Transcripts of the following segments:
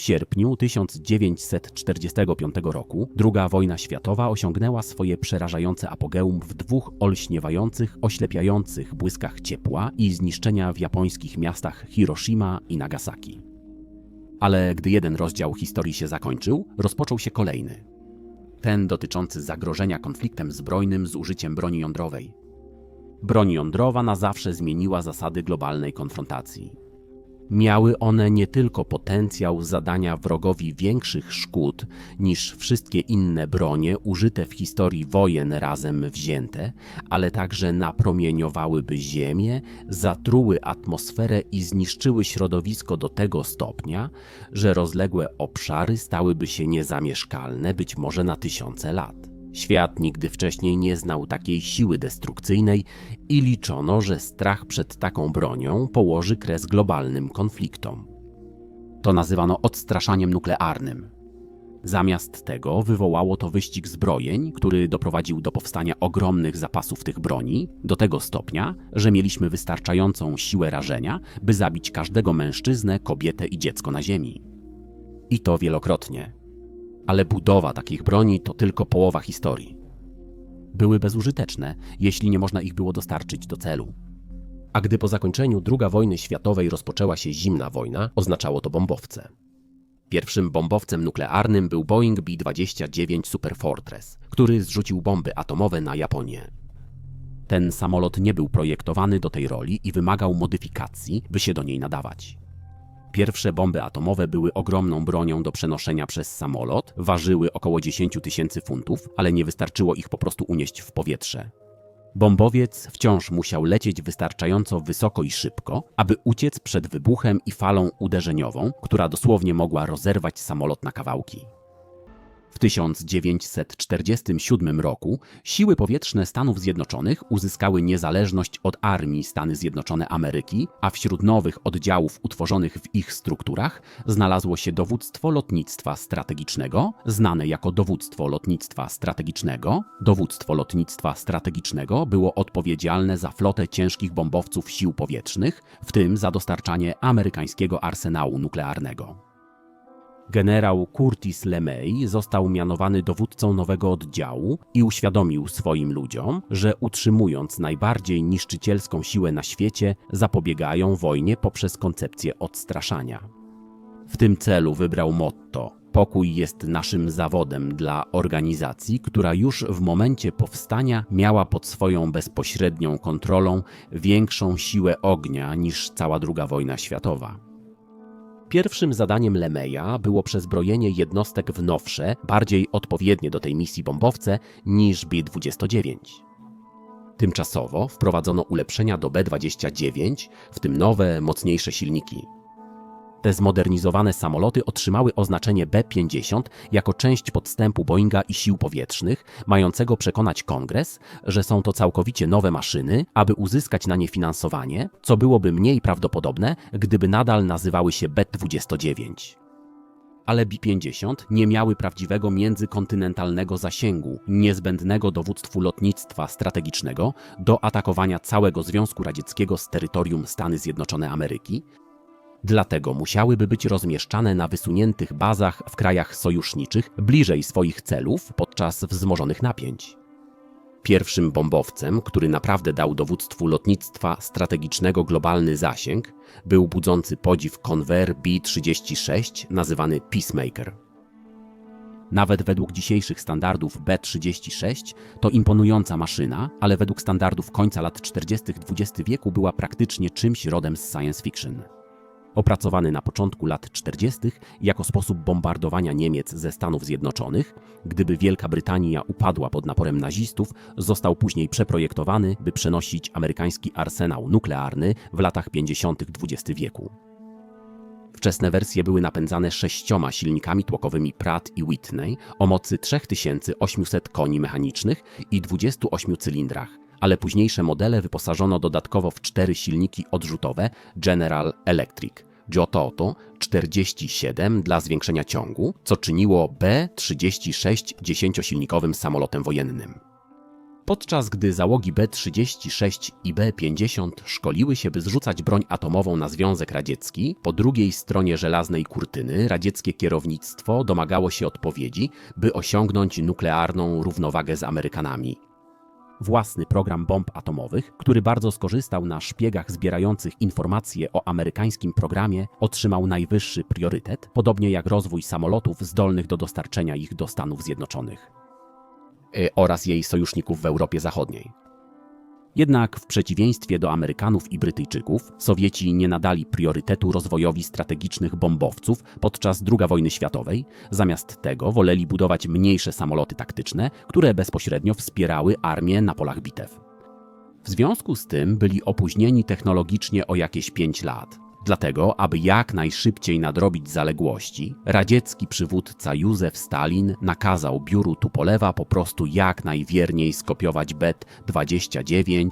W sierpniu 1945 roku II wojna światowa osiągnęła swoje przerażające apogeum w dwóch olśniewających, oślepiających błyskach ciepła i zniszczenia w japońskich miastach Hiroshima i Nagasaki. Ale gdy jeden rozdział historii się zakończył, rozpoczął się kolejny. Ten dotyczący zagrożenia konfliktem zbrojnym z użyciem broni jądrowej. Broń jądrowa na zawsze zmieniła zasady globalnej konfrontacji. Miały one nie tylko potencjał zadania wrogowi większych szkód niż wszystkie inne bronie użyte w historii wojen razem wzięte, ale także napromieniowałyby Ziemię, zatruły atmosferę i zniszczyły środowisko do tego stopnia, że rozległe obszary stałyby się niezamieszkalne być może na tysiące lat. Świat nigdy wcześniej nie znał takiej siły destrukcyjnej i liczono, że strach przed taką bronią położy kres globalnym konfliktom. To nazywano odstraszaniem nuklearnym. Zamiast tego wywołało to wyścig zbrojeń, który doprowadził do powstania ogromnych zapasów tych broni, do tego stopnia, że mieliśmy wystarczającą siłę rażenia, by zabić każdego mężczyznę, kobietę i dziecko na Ziemi. I to wielokrotnie ale budowa takich broni to tylko połowa historii. Były bezużyteczne, jeśli nie można ich było dostarczyć do celu. A gdy po zakończeniu II wojny światowej rozpoczęła się zimna wojna, oznaczało to bombowce. Pierwszym bombowcem nuklearnym był Boeing B-29 Super Fortress, który zrzucił bomby atomowe na Japonię. Ten samolot nie był projektowany do tej roli i wymagał modyfikacji, by się do niej nadawać. Pierwsze bomby atomowe były ogromną bronią do przenoszenia przez samolot, ważyły około 10 tysięcy funtów, ale nie wystarczyło ich po prostu unieść w powietrze. Bombowiec wciąż musiał lecieć wystarczająco wysoko i szybko, aby uciec przed wybuchem i falą uderzeniową, która dosłownie mogła rozerwać samolot na kawałki. W 1947 roku siły powietrzne Stanów Zjednoczonych uzyskały niezależność od armii Stany Zjednoczone Ameryki, a wśród nowych oddziałów utworzonych w ich strukturach znalazło się dowództwo lotnictwa strategicznego, znane jako dowództwo lotnictwa strategicznego. Dowództwo lotnictwa strategicznego było odpowiedzialne za flotę ciężkich bombowców sił powietrznych, w tym za dostarczanie amerykańskiego arsenału nuklearnego. Generał Curtis LeMay został mianowany dowódcą nowego oddziału i uświadomił swoim ludziom, że utrzymując najbardziej niszczycielską siłę na świecie, zapobiegają wojnie poprzez koncepcję odstraszania. W tym celu wybrał motto: Pokój jest naszym zawodem dla organizacji, która już w momencie powstania miała pod swoją bezpośrednią kontrolą większą siłę ognia niż cała II wojna światowa. Pierwszym zadaniem Lemeja było przezbrojenie jednostek w nowsze, bardziej odpowiednie do tej misji bombowce niż B-29. Tymczasowo wprowadzono ulepszenia do B-29, w tym nowe, mocniejsze silniki. Te zmodernizowane samoloty otrzymały oznaczenie B-50 jako część podstępu Boeinga i sił powietrznych, mającego przekonać Kongres, że są to całkowicie nowe maszyny, aby uzyskać na nie finansowanie, co byłoby mniej prawdopodobne, gdyby nadal nazywały się B-29 ale B-50 nie miały prawdziwego międzykontynentalnego zasięgu, niezbędnego dowództwu lotnictwa strategicznego do atakowania całego Związku Radzieckiego z terytorium Stany Zjednoczone Ameryki, Dlatego musiałyby być rozmieszczane na wysuniętych bazach w krajach sojuszniczych bliżej swoich celów podczas wzmożonych napięć. Pierwszym bombowcem, który naprawdę dał dowództwu lotnictwa strategicznego globalny zasięg, był budzący podziw konwer B-36 nazywany Peacemaker. Nawet według dzisiejszych standardów B-36 to imponująca maszyna, ale według standardów końca lat 40. XX wieku była praktycznie czymś rodem z science fiction opracowany na początku lat 40. jako sposób bombardowania Niemiec ze Stanów Zjednoczonych, gdyby Wielka Brytania upadła pod naporem nazistów, został później przeprojektowany, by przenosić amerykański arsenał nuklearny w latach 50. XX wieku. Wczesne wersje były napędzane sześcioma silnikami tłokowymi Pratt i Whitney o mocy 3800 koni mechanicznych i 28 cylindrach, ale późniejsze modele wyposażono dodatkowo w cztery silniki odrzutowe General Electric. Jototo 47 dla zwiększenia ciągu, co czyniło B-36 dziesięciosilnikowym samolotem wojennym. Podczas gdy załogi B-36 i B-50 szkoliły się, by zrzucać broń atomową na Związek Radziecki, po drugiej stronie żelaznej kurtyny radzieckie kierownictwo domagało się odpowiedzi, by osiągnąć nuklearną równowagę z Amerykanami. Własny program bomb atomowych, który bardzo skorzystał na szpiegach zbierających informacje o amerykańskim programie, otrzymał najwyższy priorytet, podobnie jak rozwój samolotów zdolnych do dostarczenia ich do Stanów Zjednoczonych y, oraz jej sojuszników w Europie Zachodniej. Jednak w przeciwieństwie do Amerykanów i Brytyjczyków, Sowieci nie nadali priorytetu rozwojowi strategicznych bombowców podczas II wojny światowej, zamiast tego woleli budować mniejsze samoloty taktyczne, które bezpośrednio wspierały armię na polach bitew. W związku z tym byli opóźnieni technologicznie o jakieś 5 lat. Dlatego, aby jak najszybciej nadrobić zaległości, radziecki przywódca Józef Stalin nakazał biuru Tupolewa po prostu jak najwierniej skopiować Bet-29.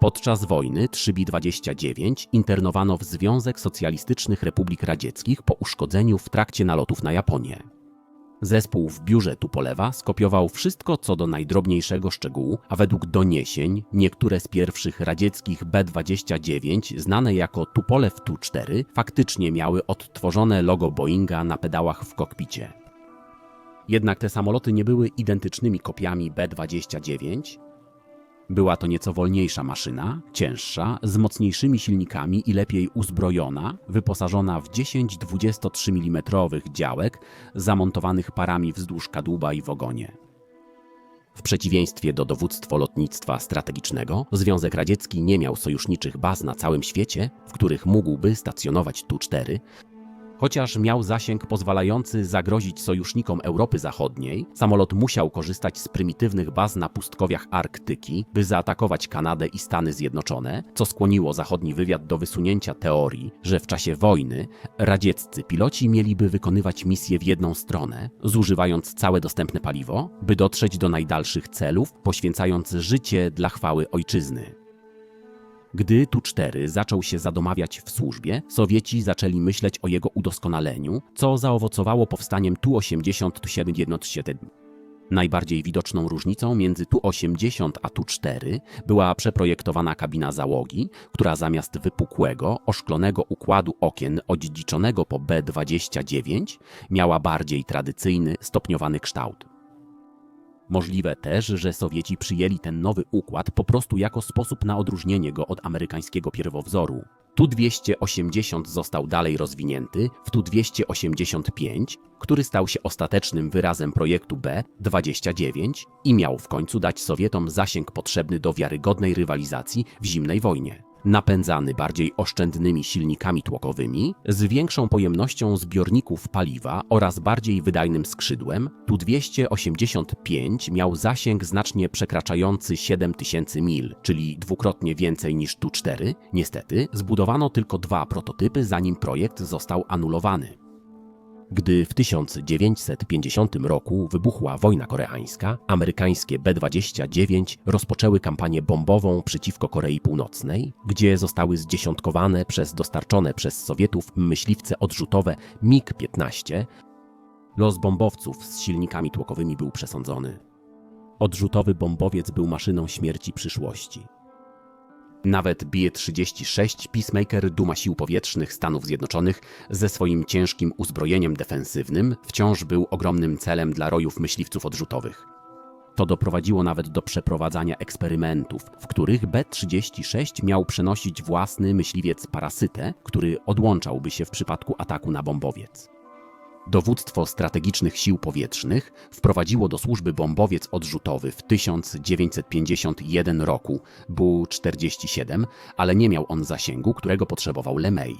Podczas wojny 3B-29 internowano w Związek Socjalistycznych Republik Radzieckich po uszkodzeniu w trakcie nalotów na Japonię. Zespół w biurze Tupolewa skopiował wszystko co do najdrobniejszego szczegółu, a według doniesień niektóre z pierwszych radzieckich B-29, znane jako Tupolew Tu-4, faktycznie miały odtworzone logo Boeinga na pedałach w kokpicie. Jednak te samoloty nie były identycznymi kopiami B-29, była to nieco wolniejsza maszyna, cięższa, z mocniejszymi silnikami i lepiej uzbrojona, wyposażona w 10 23 mm działek zamontowanych parami wzdłuż kadłuba i w ogonie. W przeciwieństwie do dowództwa lotnictwa strategicznego, Związek Radziecki nie miał sojuszniczych baz na całym świecie, w których mógłby stacjonować Tu-4, Chociaż miał zasięg pozwalający zagrozić sojusznikom Europy Zachodniej, samolot musiał korzystać z prymitywnych baz na pustkowiach Arktyki, by zaatakować Kanadę i Stany Zjednoczone, co skłoniło zachodni wywiad do wysunięcia teorii, że w czasie wojny radzieccy piloci mieliby wykonywać misję w jedną stronę, zużywając całe dostępne paliwo, by dotrzeć do najdalszych celów, poświęcając życie dla chwały ojczyzny. Gdy Tu-4 zaczął się zadomawiać w służbie, Sowieci zaczęli myśleć o jego udoskonaleniu, co zaowocowało powstaniem Tu-80-717. Najbardziej widoczną różnicą między Tu-80 a Tu-4 była przeprojektowana kabina załogi, która zamiast wypukłego, oszklonego układu okien odziedziczonego po B-29 miała bardziej tradycyjny, stopniowany kształt. Możliwe też, że Sowieci przyjęli ten nowy układ po prostu jako sposób na odróżnienie go od amerykańskiego pierwowzoru. Tu-280 został dalej rozwinięty w Tu-285, który stał się ostatecznym wyrazem projektu B-29 i miał w końcu dać Sowietom zasięg potrzebny do wiarygodnej rywalizacji w zimnej wojnie napędzany bardziej oszczędnymi silnikami tłokowymi, z większą pojemnością zbiorników paliwa oraz bardziej wydajnym skrzydłem, Tu-285 miał zasięg znacznie przekraczający 7000 mil, czyli dwukrotnie więcej niż Tu-4. Niestety, zbudowano tylko dwa prototypy, zanim projekt został anulowany. Gdy w 1950 roku wybuchła wojna koreańska, amerykańskie B-29 rozpoczęły kampanię bombową przeciwko Korei Północnej, gdzie zostały zdziesiątkowane przez dostarczone przez Sowietów myśliwce odrzutowe MiG-15. Los bombowców z silnikami tłokowymi był przesądzony. Odrzutowy bombowiec był maszyną śmierci przyszłości. Nawet B-36 Peacemaker Duma Sił Powietrznych Stanów Zjednoczonych ze swoim ciężkim uzbrojeniem defensywnym wciąż był ogromnym celem dla rojów myśliwców odrzutowych. To doprowadziło nawet do przeprowadzania eksperymentów, w których B-36 miał przenosić własny myśliwiec parasytę, który odłączałby się w przypadku ataku na bombowiec. Dowództwo Strategicznych Sił Powietrznych wprowadziło do służby bombowiec odrzutowy w 1951 roku Bu-47, ale nie miał on zasięgu, którego potrzebował LeMay.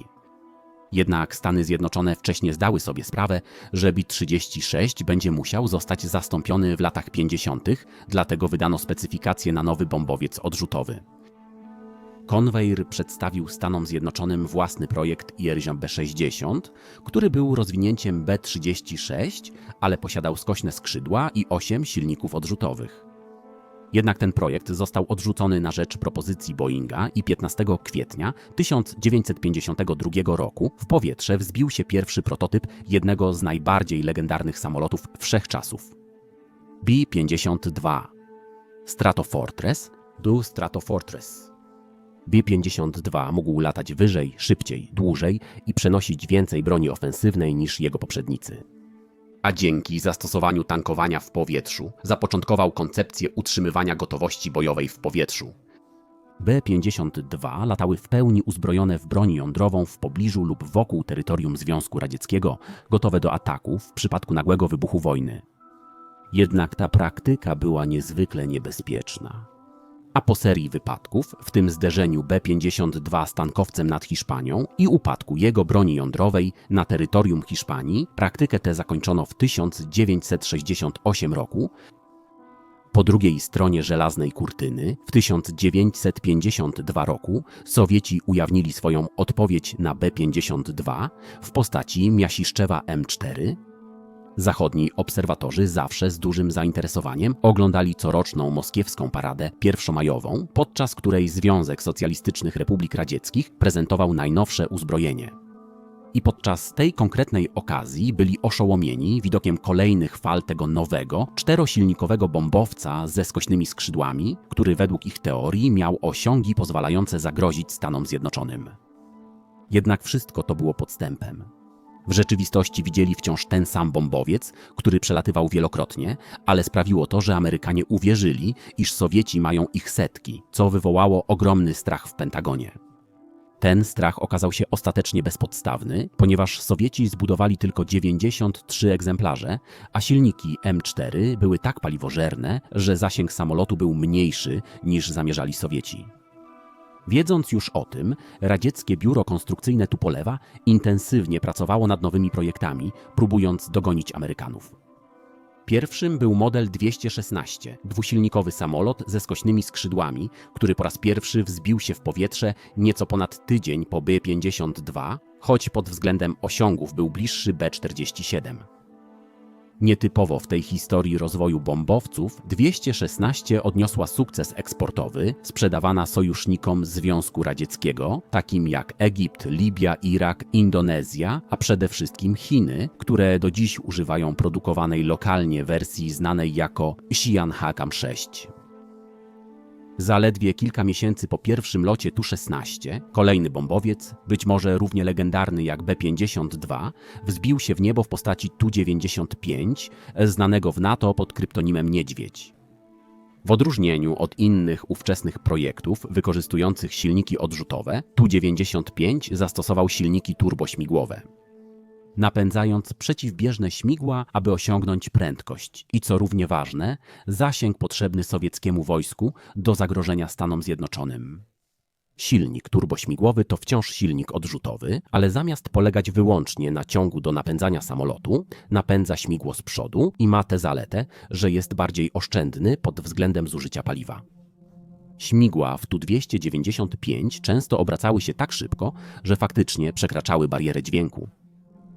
Jednak Stany Zjednoczone wcześniej zdały sobie sprawę, że B-36 będzie musiał zostać zastąpiony w latach 50., dlatego wydano specyfikację na nowy bombowiec odrzutowy. Convair przedstawił Stanom Zjednoczonym własny projekt Ierzią B-60, który był rozwinięciem B-36, ale posiadał skośne skrzydła i 8 silników odrzutowych. Jednak ten projekt został odrzucony na rzecz propozycji Boeinga i 15 kwietnia 1952 roku w powietrze wzbił się pierwszy prototyp jednego z najbardziej legendarnych samolotów wszechczasów. B-52 Stratofortress był Stratofortress. B-52 mógł latać wyżej, szybciej, dłużej i przenosić więcej broni ofensywnej niż jego poprzednicy. A dzięki zastosowaniu tankowania w powietrzu zapoczątkował koncepcję utrzymywania gotowości bojowej w powietrzu. B-52 latały w pełni uzbrojone w broń jądrową w pobliżu lub wokół terytorium Związku Radzieckiego, gotowe do ataku w przypadku nagłego wybuchu wojny. Jednak ta praktyka była niezwykle niebezpieczna. A po serii wypadków, w tym zderzeniu B-52 z tankowcem nad Hiszpanią i upadku jego broni jądrowej na terytorium Hiszpanii, praktykę tę zakończono w 1968 roku. Po drugiej stronie żelaznej kurtyny w 1952 roku Sowieci ujawnili swoją odpowiedź na B-52 w postaci Miasiszczewa M4, Zachodni obserwatorzy zawsze z dużym zainteresowaniem oglądali coroczną moskiewską paradę pierwszomajową, podczas której Związek Socjalistycznych Republik Radzieckich prezentował najnowsze uzbrojenie. I podczas tej konkretnej okazji byli oszołomieni widokiem kolejnych fal tego nowego, czterosilnikowego bombowca ze skośnymi skrzydłami, który według ich teorii miał osiągi pozwalające zagrozić Stanom Zjednoczonym. Jednak wszystko to było podstępem. W rzeczywistości widzieli wciąż ten sam bombowiec, który przelatywał wielokrotnie, ale sprawiło to, że Amerykanie uwierzyli, iż Sowieci mają ich setki, co wywołało ogromny strach w Pentagonie. Ten strach okazał się ostatecznie bezpodstawny, ponieważ Sowieci zbudowali tylko 93 egzemplarze, a silniki M4 były tak paliwożerne, że zasięg samolotu był mniejszy niż zamierzali Sowieci. Wiedząc już o tym, radzieckie biuro konstrukcyjne Tupolewa intensywnie pracowało nad nowymi projektami, próbując dogonić Amerykanów. Pierwszym był model 216, dwusilnikowy samolot ze skośnymi skrzydłami, który po raz pierwszy wzbił się w powietrze nieco ponad tydzień po B-52, choć pod względem osiągów był bliższy B-47. Nietypowo w tej historii rozwoju bombowców 216 odniosła sukces eksportowy, sprzedawana sojusznikom Związku Radzieckiego, takim jak Egipt, Libia, Irak, Indonezja, a przede wszystkim Chiny, które do dziś używają produkowanej lokalnie wersji znanej jako Xi'an Hakam 6. Zaledwie kilka miesięcy po pierwszym locie Tu-16, kolejny bombowiec, być może równie legendarny jak B-52, wzbił się w niebo w postaci Tu-95, znanego w NATO pod kryptonimem Niedźwiedź. W odróżnieniu od innych ówczesnych projektów wykorzystujących silniki odrzutowe, Tu-95 zastosował silniki turbośmigłowe napędzając przeciwbieżne śmigła, aby osiągnąć prędkość i co równie ważne, zasięg potrzebny sowieckiemu wojsku do zagrożenia Stanom Zjednoczonym. Silnik turbośmigłowy to wciąż silnik odrzutowy, ale zamiast polegać wyłącznie na ciągu do napędzania samolotu, napędza śmigło z przodu i ma tę zaletę, że jest bardziej oszczędny pod względem zużycia paliwa. Śmigła w Tu-295 często obracały się tak szybko, że faktycznie przekraczały barierę dźwięku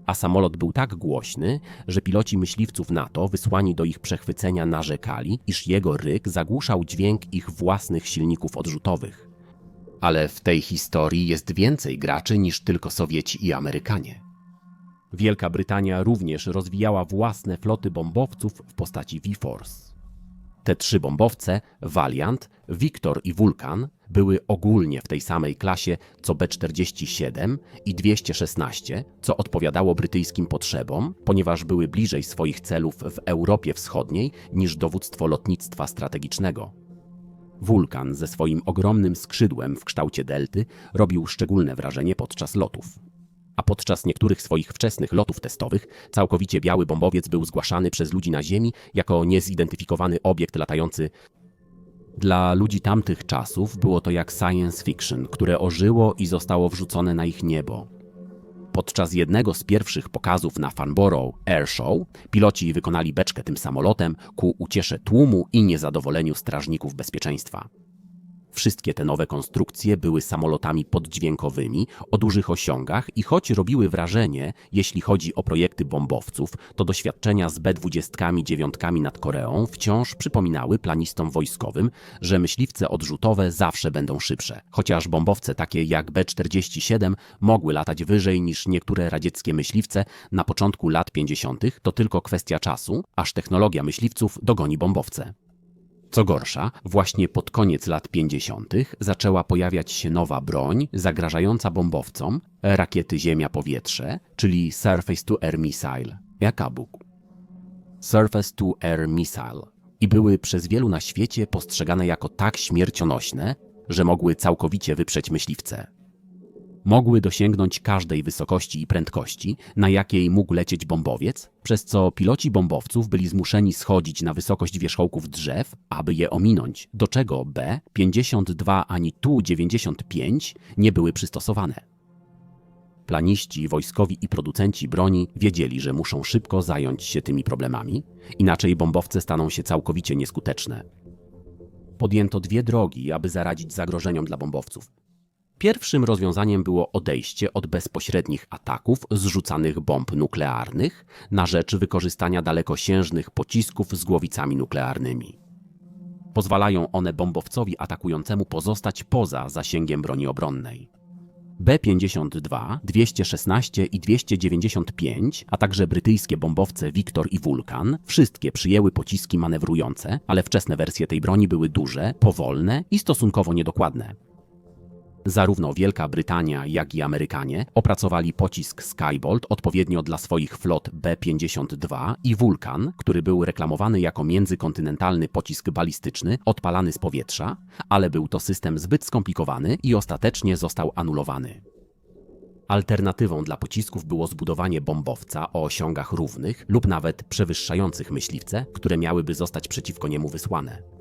a samolot był tak głośny, że piloci myśliwców NATO wysłani do ich przechwycenia narzekali, iż jego ryk zagłuszał dźwięk ich własnych silników odrzutowych. Ale w tej historii jest więcej graczy niż tylko Sowieci i Amerykanie. Wielka Brytania również rozwijała własne floty bombowców w postaci V-Force. Te trzy bombowce, Valiant, Victor i Vulcan, były ogólnie w tej samej klasie co B-47 i 216, co odpowiadało brytyjskim potrzebom, ponieważ były bliżej swoich celów w Europie Wschodniej niż dowództwo lotnictwa strategicznego. Vulcan ze swoim ogromnym skrzydłem w kształcie delty robił szczególne wrażenie podczas lotów a podczas niektórych swoich wczesnych lotów testowych całkowicie biały bombowiec był zgłaszany przez ludzi na Ziemi jako niezidentyfikowany obiekt latający. Dla ludzi tamtych czasów było to jak science fiction, które ożyło i zostało wrzucone na ich niebo. Podczas jednego z pierwszych pokazów na Farnborough Air Show piloci wykonali beczkę tym samolotem ku uciesze tłumu i niezadowoleniu strażników bezpieczeństwa. Wszystkie te nowe konstrukcje były samolotami poddźwiękowymi o dużych osiągach i choć robiły wrażenie, jeśli chodzi o projekty bombowców, to doświadczenia z B-29 nad Koreą wciąż przypominały planistom wojskowym, że myśliwce odrzutowe zawsze będą szybsze. Chociaż bombowce takie jak B-47 mogły latać wyżej niż niektóre radzieckie myśliwce na początku lat 50., to tylko kwestia czasu, aż technologia myśliwców dogoni bombowce. Co gorsza, właśnie pod koniec lat 50. zaczęła pojawiać się nowa broń zagrażająca bombowcom, rakiety Ziemia-Powietrze, czyli Surface to Air Missile, Jakabuk. Surface to Air Missile i były przez wielu na świecie postrzegane jako tak śmiercionośne, że mogły całkowicie wyprzeć myśliwce. Mogły dosięgnąć każdej wysokości i prędkości, na jakiej mógł lecieć bombowiec, przez co piloci bombowców byli zmuszeni schodzić na wysokość wierzchołków drzew, aby je ominąć, do czego B-52 ani Tu-95 nie były przystosowane. Planiści, wojskowi i producenci broni wiedzieli, że muszą szybko zająć się tymi problemami, inaczej bombowce staną się całkowicie nieskuteczne. Podjęto dwie drogi, aby zaradzić zagrożeniom dla bombowców. Pierwszym rozwiązaniem było odejście od bezpośrednich ataków zrzucanych bomb nuklearnych na rzecz wykorzystania dalekosiężnych pocisków z głowicami nuklearnymi. Pozwalają one bombowcowi atakującemu pozostać poza zasięgiem broni obronnej. B-52, 216 i 295, a także brytyjskie bombowce Victor i Vulcan, wszystkie przyjęły pociski manewrujące, ale wczesne wersje tej broni były duże, powolne i stosunkowo niedokładne. Zarówno Wielka Brytania, jak i Amerykanie opracowali pocisk Skybolt odpowiednio dla swoich flot B-52 i Vulcan, który był reklamowany jako międzykontynentalny pocisk balistyczny odpalany z powietrza, ale był to system zbyt skomplikowany i ostatecznie został anulowany. Alternatywą dla pocisków było zbudowanie bombowca o osiągach równych lub nawet przewyższających myśliwce, które miałyby zostać przeciwko niemu wysłane.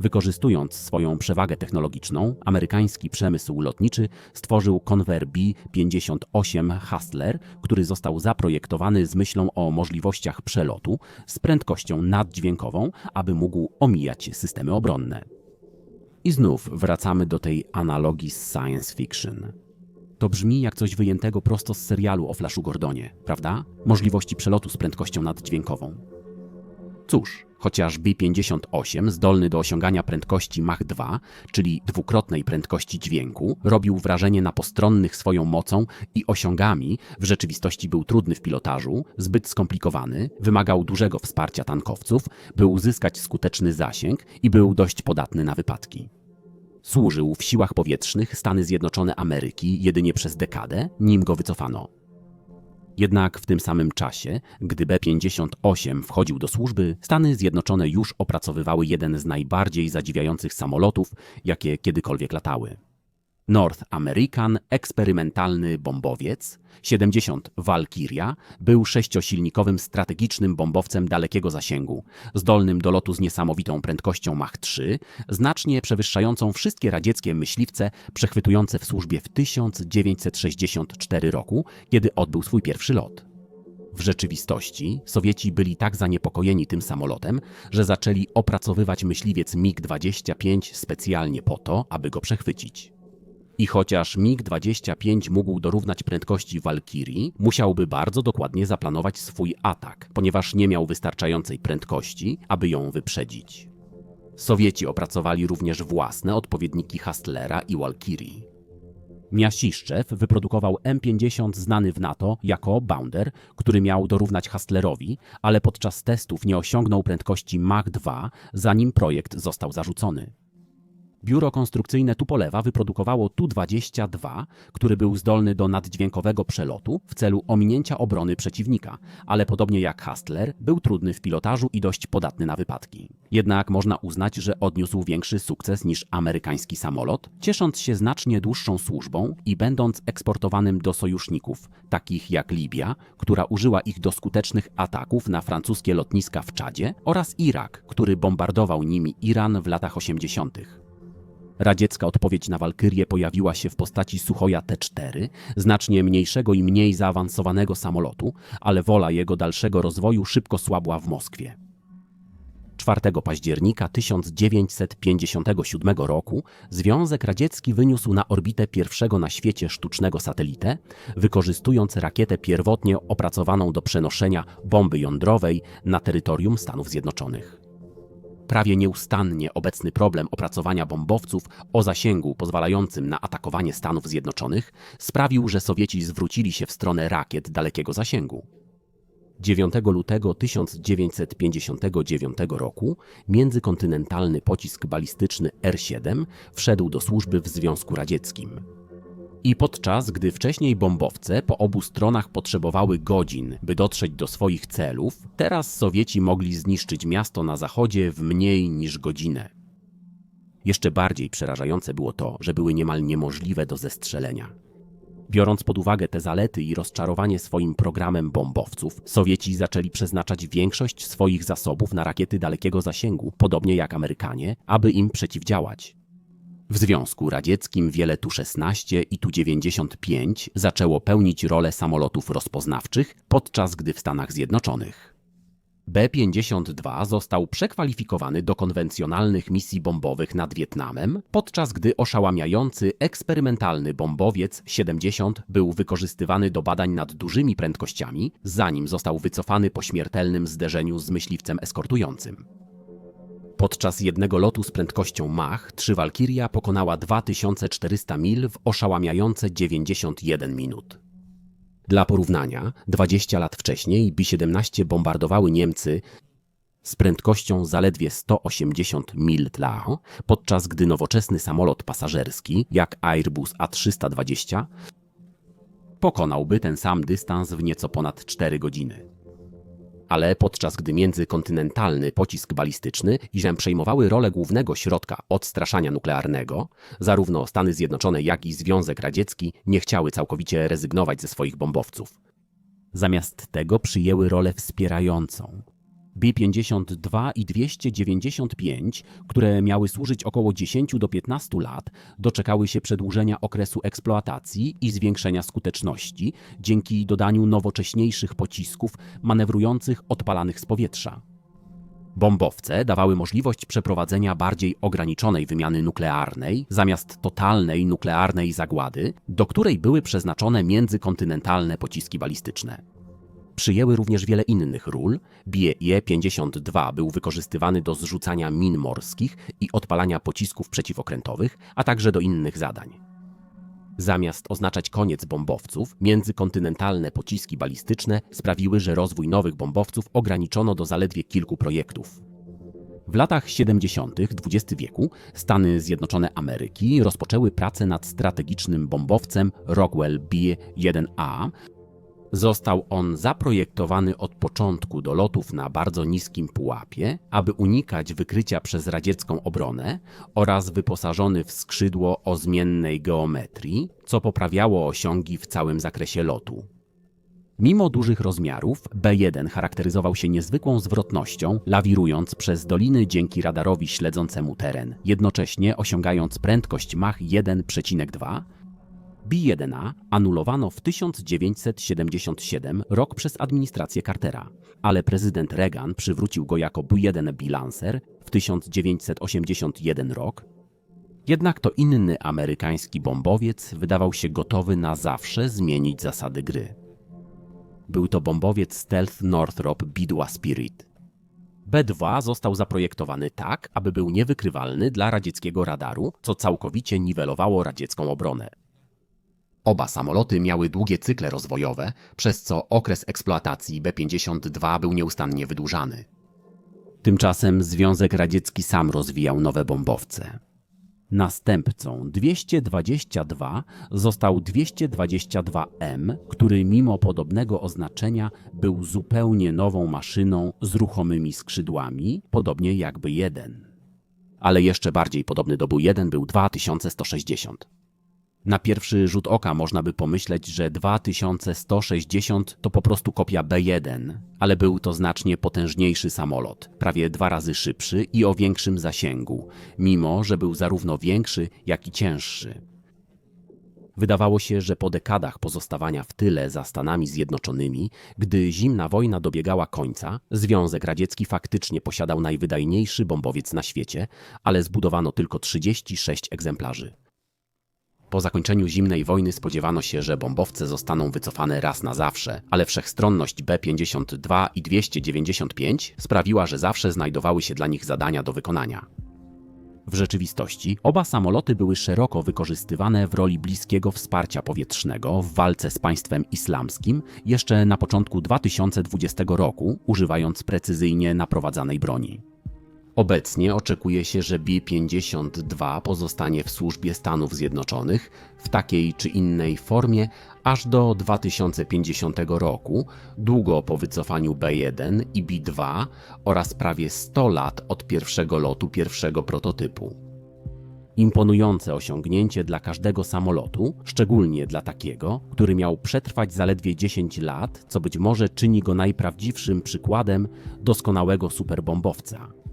Wykorzystując swoją przewagę technologiczną, amerykański przemysł lotniczy stworzył Convair B-58 Hustler, który został zaprojektowany z myślą o możliwościach przelotu z prędkością naddźwiękową, aby mógł omijać systemy obronne. I znów wracamy do tej analogii z science fiction. To brzmi jak coś wyjętego prosto z serialu o Flashu Gordonie, prawda? Możliwości przelotu z prędkością naddźwiękową. Cóż, chociaż B-58, zdolny do osiągania prędkości Mach 2, czyli dwukrotnej prędkości dźwięku, robił wrażenie na postronnych swoją mocą i osiągami, w rzeczywistości był trudny w pilotażu, zbyt skomplikowany, wymagał dużego wsparcia tankowców, by uzyskać skuteczny zasięg i był dość podatny na wypadki. Służył w siłach powietrznych Stany Zjednoczone Ameryki jedynie przez dekadę, nim go wycofano. Jednak w tym samym czasie, gdy B-58 wchodził do służby, Stany Zjednoczone już opracowywały jeden z najbardziej zadziwiających samolotów, jakie kiedykolwiek latały. North American eksperymentalny bombowiec 70 Valkyria był sześciosilnikowym strategicznym bombowcem dalekiego zasięgu, zdolnym do lotu z niesamowitą prędkością Mach 3, znacznie przewyższającą wszystkie radzieckie myśliwce przechwytujące w służbie w 1964 roku, kiedy odbył swój pierwszy lot. W rzeczywistości Sowieci byli tak zaniepokojeni tym samolotem, że zaczęli opracowywać myśliwiec MiG-25 specjalnie po to, aby go przechwycić. I chociaż MiG-25 mógł dorównać prędkości Valkyrii, musiałby bardzo dokładnie zaplanować swój atak, ponieważ nie miał wystarczającej prędkości, aby ją wyprzedzić. Sowieci opracowali również własne odpowiedniki Hustlera i Walkirii. Miasiszczew wyprodukował M50 znany w NATO jako Bounder, który miał dorównać Hustlerowi, ale podczas testów nie osiągnął prędkości Mach 2, zanim projekt został zarzucony. Biuro konstrukcyjne Tupolewa wyprodukowało Tu-22, który był zdolny do naddźwiękowego przelotu w celu ominięcia obrony przeciwnika, ale podobnie jak Hustler, był trudny w pilotażu i dość podatny na wypadki. Jednak można uznać, że odniósł większy sukces niż amerykański samolot, ciesząc się znacznie dłuższą służbą i będąc eksportowanym do sojuszników, takich jak Libia, która użyła ich do skutecznych ataków na francuskie lotniska w Czadzie, oraz Irak, który bombardował nimi Iran w latach 80. Radziecka odpowiedź na Walkyrię pojawiła się w postaci Suchoja T-4, znacznie mniejszego i mniej zaawansowanego samolotu, ale wola jego dalszego rozwoju szybko słabła w Moskwie. 4 października 1957 roku Związek Radziecki wyniósł na orbitę pierwszego na świecie sztucznego satelitę, wykorzystując rakietę pierwotnie opracowaną do przenoszenia bomby jądrowej na terytorium Stanów Zjednoczonych. Prawie nieustannie obecny problem opracowania bombowców o zasięgu pozwalającym na atakowanie Stanów Zjednoczonych sprawił, że Sowieci zwrócili się w stronę rakiet dalekiego zasięgu. 9 lutego 1959 roku międzykontynentalny pocisk balistyczny R-7 wszedł do służby w Związku Radzieckim. I podczas gdy wcześniej bombowce po obu stronach potrzebowały godzin, by dotrzeć do swoich celów, teraz Sowieci mogli zniszczyć miasto na zachodzie w mniej niż godzinę. Jeszcze bardziej przerażające było to, że były niemal niemożliwe do zestrzelenia. Biorąc pod uwagę te zalety i rozczarowanie swoim programem bombowców, Sowieci zaczęli przeznaczać większość swoich zasobów na rakiety dalekiego zasięgu, podobnie jak Amerykanie, aby im przeciwdziałać. W Związku Radzieckim wiele Tu-16 i Tu-95 zaczęło pełnić rolę samolotów rozpoznawczych, podczas gdy w Stanach Zjednoczonych B-52 został przekwalifikowany do konwencjonalnych misji bombowych nad Wietnamem, podczas gdy oszałamiający eksperymentalny bombowiec 70 był wykorzystywany do badań nad dużymi prędkościami, zanim został wycofany po śmiertelnym zderzeniu z myśliwcem eskortującym. Podczas jednego lotu z prędkością Mach 3 Walkiria pokonała 2400 mil w oszałamiające 91 minut. Dla porównania, 20 lat wcześniej B-17 bombardowały Niemcy z prędkością zaledwie 180 mil dla, podczas gdy nowoczesny samolot pasażerski, jak Airbus A320, pokonałby ten sam dystans w nieco ponad 4 godziny ale podczas gdy międzykontynentalny pocisk balistyczny i Rzym przejmowały rolę głównego środka odstraszania nuklearnego, zarówno Stany Zjednoczone, jak i Związek Radziecki nie chciały całkowicie rezygnować ze swoich bombowców. Zamiast tego przyjęły rolę wspierającą, B-52 i 295, które miały służyć około 10 do 15 lat, doczekały się przedłużenia okresu eksploatacji i zwiększenia skuteczności dzięki dodaniu nowocześniejszych pocisków manewrujących odpalanych z powietrza. Bombowce dawały możliwość przeprowadzenia bardziej ograniczonej wymiany nuklearnej zamiast totalnej nuklearnej zagłady, do której były przeznaczone międzykontynentalne pociski balistyczne. Przyjęły również wiele innych ról. BIE-52 był wykorzystywany do zrzucania min morskich i odpalania pocisków przeciwokrętowych, a także do innych zadań. Zamiast oznaczać koniec bombowców, międzykontynentalne pociski balistyczne sprawiły, że rozwój nowych bombowców ograniczono do zaledwie kilku projektów. W latach 70. XX wieku Stany Zjednoczone Ameryki rozpoczęły pracę nad strategicznym bombowcem Rockwell B-1A, Został on zaprojektowany od początku do lotów na bardzo niskim pułapie, aby unikać wykrycia przez radziecką obronę oraz wyposażony w skrzydło o zmiennej geometrii, co poprawiało osiągi w całym zakresie lotu. Mimo dużych rozmiarów, B1 charakteryzował się niezwykłą zwrotnością, lawirując przez doliny dzięki radarowi śledzącemu teren, jednocześnie osiągając prędkość Mach 1,2 B1A anulowano w 1977 rok przez administrację Cartera, ale prezydent Reagan przywrócił go jako B1B Lancer w 1981 rok. Jednak to inny amerykański bombowiec wydawał się gotowy na zawsze zmienić zasady gry. Był to bombowiec Stealth Northrop Bidła Spirit. B2 został zaprojektowany tak, aby był niewykrywalny dla radzieckiego radaru, co całkowicie niwelowało radziecką obronę. Oba samoloty miały długie cykle rozwojowe, przez co okres eksploatacji B-52 był nieustannie wydłużany. Tymczasem Związek Radziecki sam rozwijał nowe bombowce. Następcą 222 został 222M, który mimo podobnego oznaczenia był zupełnie nową maszyną z ruchomymi skrzydłami, podobnie jakby jeden. Ale jeszcze bardziej podobny do BU-1 był 2160. Na pierwszy rzut oka można by pomyśleć, że 2160 to po prostu kopia B1, ale był to znacznie potężniejszy samolot, prawie dwa razy szybszy i o większym zasięgu, mimo że był zarówno większy, jak i cięższy. Wydawało się, że po dekadach pozostawania w tyle za Stanami Zjednoczonymi, gdy zimna wojna dobiegała końca, Związek Radziecki faktycznie posiadał najwydajniejszy bombowiec na świecie, ale zbudowano tylko 36 egzemplarzy. Po zakończeniu zimnej wojny spodziewano się, że bombowce zostaną wycofane raz na zawsze, ale wszechstronność B-52 i 295 sprawiła, że zawsze znajdowały się dla nich zadania do wykonania. W rzeczywistości oba samoloty były szeroko wykorzystywane w roli bliskiego wsparcia powietrznego w walce z państwem islamskim jeszcze na początku 2020 roku, używając precyzyjnie naprowadzanej broni. Obecnie oczekuje się, że B-52 pozostanie w służbie Stanów Zjednoczonych w takiej czy innej formie aż do 2050 roku, długo po wycofaniu B-1 i B-2 oraz prawie 100 lat od pierwszego lotu pierwszego prototypu. Imponujące osiągnięcie dla każdego samolotu, szczególnie dla takiego, który miał przetrwać zaledwie 10 lat, co być może czyni go najprawdziwszym przykładem doskonałego superbombowca.